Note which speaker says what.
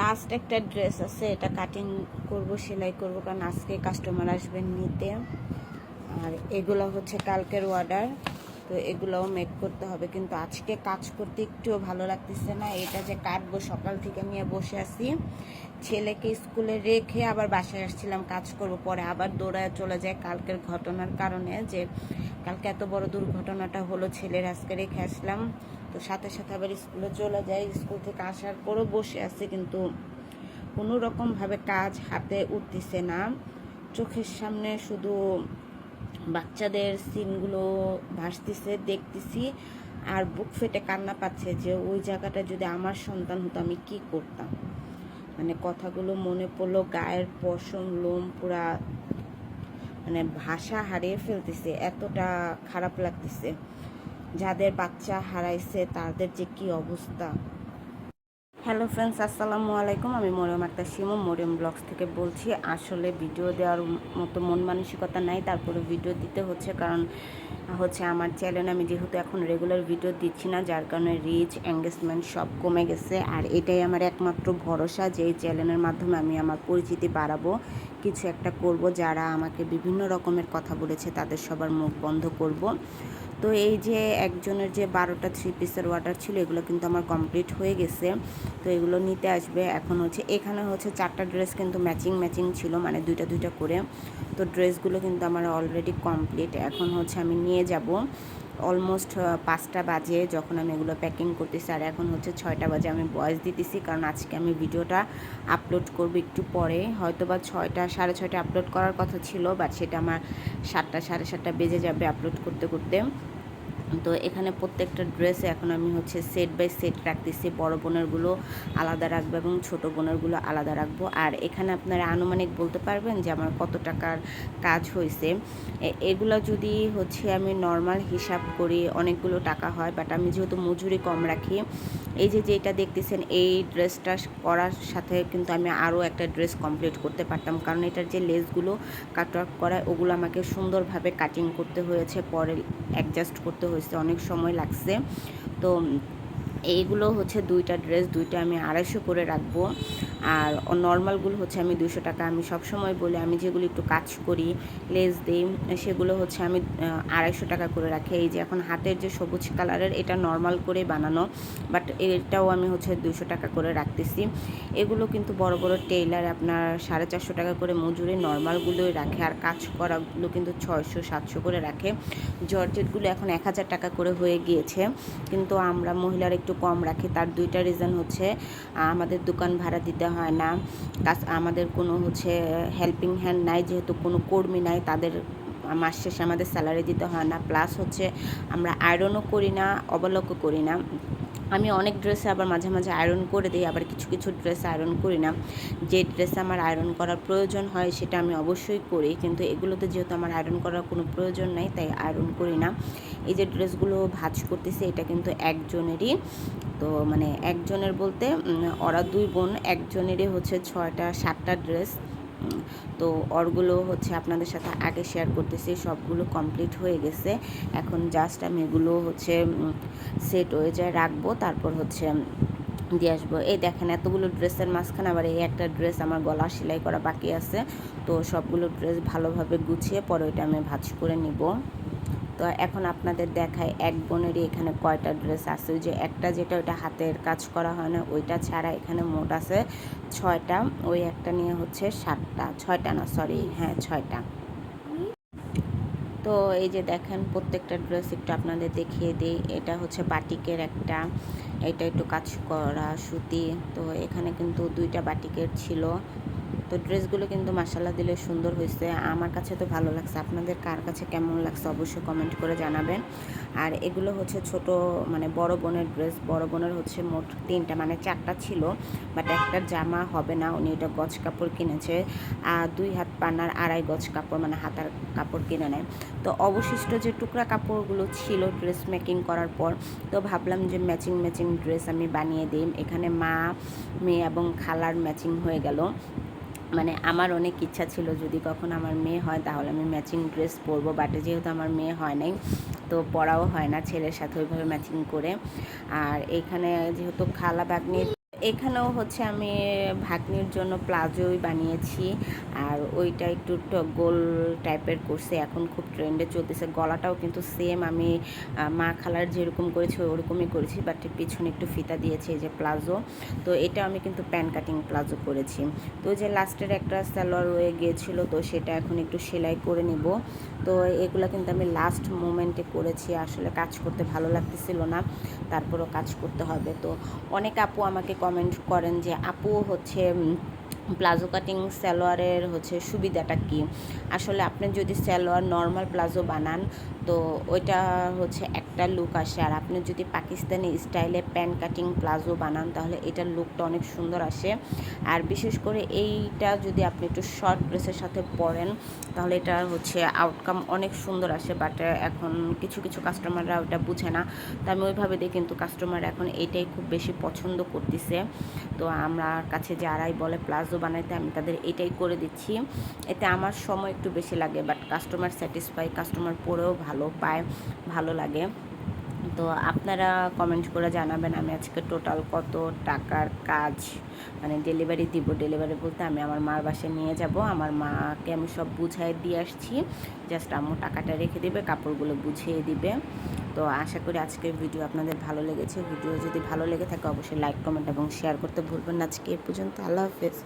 Speaker 1: Last একটা dress আছে, এটা কাটিং করব, সেলাই করব, কারণ আজকে কাস্টমার আসবেন নিতে। আর এগুলো হচ্ছে কালকের অর্ডার তো এগুলোও মেক করতে হবে। কিন্তু আজকে কাজ করতে একটুও ভালো লাগতেছে না। এটা যে কাটবো, সকাল থেকে নিয়ে বসে আছি। ছেলেকে স্কুলে রেখে আবার বাসায় আসছিলাম, কাজ করব। পরে আবার দৌড়ায় চলে যায় কালকের ঘটনার কারণে যে কালকে এত বড় দুর্ঘটনাটা হলো ছেলের আজকে রেখে আসলাম। তো সাথে সাথে আবার স্কুলে চলে যায় স্কুল থেকে আসার পরও বসে আছে, কিন্তু কোনো রকমভাবে কাজ হাতে উঠতেছে না। চোখের সামনে শুধু বাচ্চাদের সিনগুলো ভাসতেছে, দেখতেছি, আর বুক ফেটে কান্না পাচ্ছে যে ওই জায়গাটা যদি আমার সন্তান হতো, আমি কি করতাম? মানে কথাগুলো মনে পড়ল, গায়ের পশম, লোম পুরা মানে ভাষা হারিয়ে ফেলতেছে, এতটা খারাপ লাগতেছে। যাদের বাচ্চা হারাইছে, তাদের যে কি অবস্থা? হ্যালো ফ্রেন্ডস, আসসালামু আলাইকুম। আমি মরিয়ম আক্তার শিমু, মরিয়ম ব্লগস থেকে বলছি, আসলে ভিডিও দেওয়ার মতো মন মানসিকতা নাই তারপরে ভিডিও দিতে হচ্ছে কারণ হচ্ছে আমার চ্যানেল আমি যেহেতু এখন রেগুলার ভিডিও দিচ্ছি না, যার কারণে রিচ এঙ্গেজমেন্ট সব কমে গেছে আর এটাই আমার একমাত্র ভরসা যে এই চ্যানেলের মাধ্যমে আমি আমার পরিচিতি বাড়াবো, কিছু একটা করব, যারা আমাকে বিভিন্ন রকমের কথা বলেছে তাদের সবার মুখ বন্ধ করব। তো এই যে একজনের যে বারোটা থ্রি পিসের ওয়াটার ছিল, এগুলো কিন্তু আমার কমপ্লিট হয়ে গেছে। তো এগুলো নিতে আসবে। এখন হচ্ছে, এখানে হচ্ছে চারটা ড্রেস কিন্তু ম্যাচিং ম্যাচিং ছিল মানে দুইটা দুইটা করে। তো ড্রেসগুলো কিন্তু আমার অলরেডি কমপ্লিট এখন হচ্ছে আমি নিয়ে যাব। অলমোস্ট পাঁচটা বাজে যখন আমি এগুলো প্যাকিং করতেছি। আর এখন হচ্ছে ছয়টা বাজে, আমি ভয়েস দিতেছি কারণ আজকে আমি ভিডিওটা আপলোড করব একটু পরে। হয়তো বা ছয়টা, সাড়ে ছয়টা আপলোড করার কথা ছিল বাট সেটা আমার সাতটা, সাড়ে সাতটা বেজে যাবে আপলোড করতে করতে। তো এখানে প্রত্যেকটা ড্রেসে এখন আমি হচ্ছে সেট বাই সেট রাখতেছি। বড় বোনেরগুলো আলাদা রাখব এবং ছোট বোনেরগুলো আলাদা রাখব। আর এখানে আপনারা আনুমানিক বলতে পারবেন যে আমার কত টাকার কাজ হয়েছে এগুলো যদি হচ্ছে আমি নর্মাল হিসাব করি অনেকগুলো টাকা হয় বাট আমি যেহেতু মজুরি কম রাখি, এই যে যেটা দেখতেছেন, এই ড্রেসটা করার সাথে কিন্তু আমি আরও একটা ড্রেস কমপ্লিট করতে পারতাম। কারণ এটার যে লেসগুলো কাটওয়ার্ক করায়, ওগুলো আমাকে সুন্দরভাবে কাটিং করতে হয়েছে, পরে অ্যাডজাস্ট করতে হয়েছে। অনেক সময় লাগছে। তো এইগুলো হচ্ছে দুইটা ড্রেস, দুইটা আমি আড়াইশো করে রাখব। আর নর্মালগুলো হচ্ছে আমি দুশো টাকা। আমি সবসময় বলি, আমি যেগুলো একটু কাজ করি, লেস দিই, সেগুলো হচ্ছে আমি আড়াইশো টাকা করে রাখি। এই যে এখন হাতের যে সবুজ কালারের, এটা নর্মাল করে বানানো, বাট এটাও আমি হচ্ছে দুশো টাকা করে রাখতেছি। এগুলো কিন্তু বড় বড় টেইলার, আপনার সাড়ে চারশো টাকা করে মজুরি নর্মালগুলোই রাখে। আর কাজ করাগুলো কিন্তু ছয়শো, সাতশো করে রাখে। জর্জেটগুলো এখন এক হাজার টাকা করে হয়ে গিয়েছে। কিন্তু আমরা মহিলার একটু কম রাখে। তার দুইটা রিজন হচ্ছে আমাদের দোকান ভাড়া দিতে হয় না। কাজ, আমাদের কোনো হচ্ছে হেল্পিং হ্যান্ড নাই, যেহেতু কোনো কর্মী নাই, তাদের মাস শেষে আমাদের স্যালারি দিতে হয় না। প্লাস হচ্ছে, আমরা আয়রনও করি না অবলোকও করি না। আমি অনেক ড্রেসে আবার মাঝে মাঝে আয়রন করে দিই, আবার কিছু কিছু ড্রেস আয়রন করি না। যে ড্রেসে আমার আয়রন করার প্রয়োজন হয় সেটা আমি অবশ্যই করি, কিন্তু এগুলোতে যেহেতু আমার আয়রন করার কোনো প্রয়োজন নেই, তাই আয়রন করি না। এই যে ড্রেসগুলো ভাজ করতেছে, এটা কিন্তু একজনেরই। তো মানে একজনের বলতে ওরা দুই বোন, একজনেরই হচ্ছে ছয়টা, সাতটা ড্রেস তো অরগুলো হচ্ছে আপনাদের সাথে আগে শেয়ার করতেছি, সবগুলো কমপ্লিট হয়ে গেছে। এখন জাস্ট আমি এগুলো হচ্ছে সেট হয়ে যায়, রাখব, তারপর হচ্ছে দিয়ে আসব। এই দেখেন এতগুলো ড্রেসের মাঝখানে আবার এই একটা ড্রেস আমার গলা সেলাই করা বাকি আছে। তো সবগুলো ড্রেস ভালোভাবে গুছিয়ে পরে ওইটা আমি ভাজ করে নিব। তো এখন আপনাদের দেখায় এক বোনেরই এখানে কয়টা ড্রেস আছে। যে একটা যেটা ওইটা হাতের কাজ করা হয় না, ওইটা ছাড়া এখানে মোট আছে ছয়টা। ওই একটা নিয়ে হচ্ছে সাতটা। ছয়টা না সরি হ্যাঁ ছয়টা। তো এই যে দেখেন প্রত্যেকটা ড্রেস একটু আপনাদের দেখিয়ে দিই। এটা হচ্ছে বাটিকের একটা, এটা একটু কাজ করা সুতি। তো এখানে কিন্তু দুইটা বাটিকের ছিল। তো ড্রেসগুলো কিন্তু মাসাল্লা দিলে সুন্দর হয়েছে। আমার কাছে তো ভালো লাগছে। আপনাদের কার কাছে কেমন লাগছে অবশ্যই কমেন্ট করে জানাবেন। আর এগুলো হচ্ছে ছোট মানে বড় বোনের ড্রেস। বড় বোনের হচ্ছে মোট তিনটা মানে চারটা ছিল। বাট একটা জামা হবে না। উনি এটা গজ কাপড় কিনেছে। আর দুই হাত পানার আড়াই গজ কাপড় মানে হাতার কাপড় কিনে নেয়। তো অবশিষ্ট যে টুকরা কাপড়গুলো ছিল ড্রেস মেকিং করার পর, তো ভাবলাম যে ম্যাচিং ম্যাচিং ড্রেস আমি বানিয়ে দিই। এখানে মা, মেয়ে এবং খালার ম্যাচিং হয়ে গেল। মানে আমার অনেক ইচ্ছা ছিল যদি কখন আমার মেয়ে হয় তাহলে আমি ম্যাচিং ড্রেস পরবো বাটে যেহেতু আমার মেয়ে হয় নাই, তো পড়াও হয় না ছেলের সাথে ওইভাবে ম্যাচিং করে। আর এখানে যেহেতু খালা বাগনির এখানেও হচ্ছে আমি ভাগ্নির জন্য প্লাজোই বানিয়েছি। আর ওইটা একটু গোল টাইপের করছে, এখন খুব ট্রেন্ডে চলতেছে। গলাটাও কিন্তু সেম আমি মা খালার যেরকম করেছি, ওরকমই করেছি বাট পিছনে একটু ফিতা দিয়েছি এই যে প্লাজো। তো এটা আমি কিন্তু প্যান কাটিং প্লাজো করেছি। তো যে লাস্টের একটা সালোয়ার রয়ে গিয়েছিল, তো সেটা এখন একটু সেলাই করে নিব। তো এগুলো কিন্তু আমি লাস্ট মোমেন্টে করেছি, আসলে কাজ করতে ভালো লাগতেছিল না, তারপরও কাজ করতে হবে। তো অনেক আপু আমাকে কমেন্ট করেন যে আপু হচ্ছে প্লাজো কাটিং সালোয়ারের হচ্ছে সুবিধাটা কি? আসলে আপনি যদি সালোয়ার নর্মাল প্লাজো বানান, তো ওইটা হচ্ছে একটা লুক আসে। আর আপনি যদি পাকিস্তানি স্টাইলে প্যান কাটিং প্লাজো বানান, তাহলে এটার লুকটা অনেক সুন্দর আসে। আর বিশেষ করে এইটা যদি আপনি একটু শর্ট ড্রেসের সাথে পরেন, তাহলে এটা হচ্ছে আউটকাম অনেক সুন্দর আসে। বাট এখন কিছু কিছু কাস্টমাররা ওটা বুঝে না। তো আমি ওইভাবে দিয়ে কিন্তু কাস্টমার এখন এইটাই খুব বেশি পছন্দ করতেছে। তো আমার কাছে যারাই বলে প্লাজো বানাইতে আমি তাদের এটাই করে দিচ্ছি। এতে আমার সময় একটু বেশি লাগে বাট কাস্টমার স্যাটিসফাই কাস্টমার পরেও ভালো, পায়, ভালো লাগে। তো আপনারা কমেন্ট করে জানাবেন আমি আজকে টোটাল কত টাকার কাজ মানে ডেলিভারি দিব। ডেলিভারি বলতে আমি আমার মার বাসায় নিয়ে যাব। আমার মাকে আমি সব বুঝাই দিয়ে আসছি। জাস্ট আম্মু টাকাটা রেখে দেবে, কাপড়গুলো বুঝিয়ে দিবে। তো আশা করি আজকের ভিডিও আপনাদের ভালো লেগেছে। ভিডিও যদি ভালো লেগে থাকে, অবশ্যই লাইক কমেন্ট এবং শেয়ার করতে ভুলবেন আজকে এ পর্যন্ত, আল্লাহ হাফেজ।